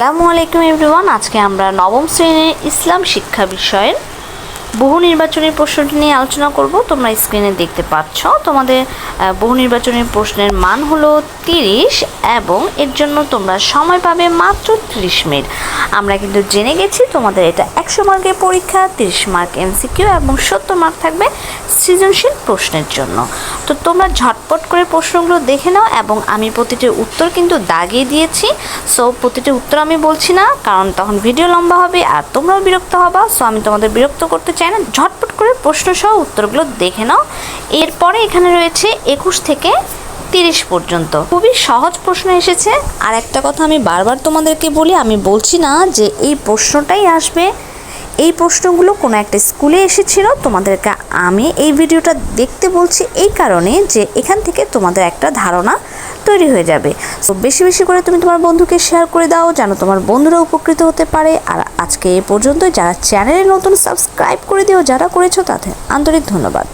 আসসালামু আলাইকুম এভরিওয়ান আজকে আমরা নবম শ্রেণির ইসলাম শিক্ষা বিষয়ের বহু নির্বাচনী প্রশ্নটি নিয়ে আলোচনা করব। তোমরা স্ক্রিনে দেখতে পাচ্ছ। তোমাদের বহু নির্বাচনী প্রশ্নের মান হলো তিরিশ এবং এর জন্য তোমরা সময় পাবে মাত্র তিরিশ মিনিট। আমরা কিন্তু জেনে গেছি তোমাদের এটা একশো মার্কের পরীক্ষা, তিরিশ মার্ক এমসিকিউ এবং সত্তর মার্ক থাকবে সৃজনশীল প্রশ্নের জন্য। তো তোমরা ঝটপট করে প্রশ্নগুলো দেখে নাও এবং আমি প্রতিটি উত্তর কিন্তু দাগিয়ে দিয়েছি। সো প্রতিটি উত্তর আমি বলছি না, কারণ তখন ভিডিও লম্বা হবে আর তোমরাও বিরক্ত হবা। সো আমি তোমাদের বিরক্ত করতে চাই না ঝটপট করে প্রশ্ন সহ উত্তরগুলো দেখে নাও। এরপরে এখানে রয়েছে একুশ থেকে তিরিশ পর্যন্ত। খুবই সহজ প্রশ্ন এসেছে। আর একটা কথা আমি বারবার তোমাদেরকে বলি, আমি বলছি না যে এই প্রশ্নটাই আসবে। এই প্রশ্নগুলো কোনো একটা স্কুলে এসেছিল, তোমাদেরকে আমি এই ভিডিওটা দেখতে বলছি এই কারণে যে এখান থেকে তোমাদের একটা ধারণা তৈরি হয়ে যাবে। তো বেশি বেশি করে তুমি তোমার বন্ধুকে শেয়ার করে দাও যেন তোমার বন্ধুরা উপকৃত হতে পারে। আর আজকে এ পর্যন্ত যারা চ্যানেলে নতুন সাবস্ক্রাইব করে দিও, যারা করেছ তাতে আন্তরিক ধন্যবাদ।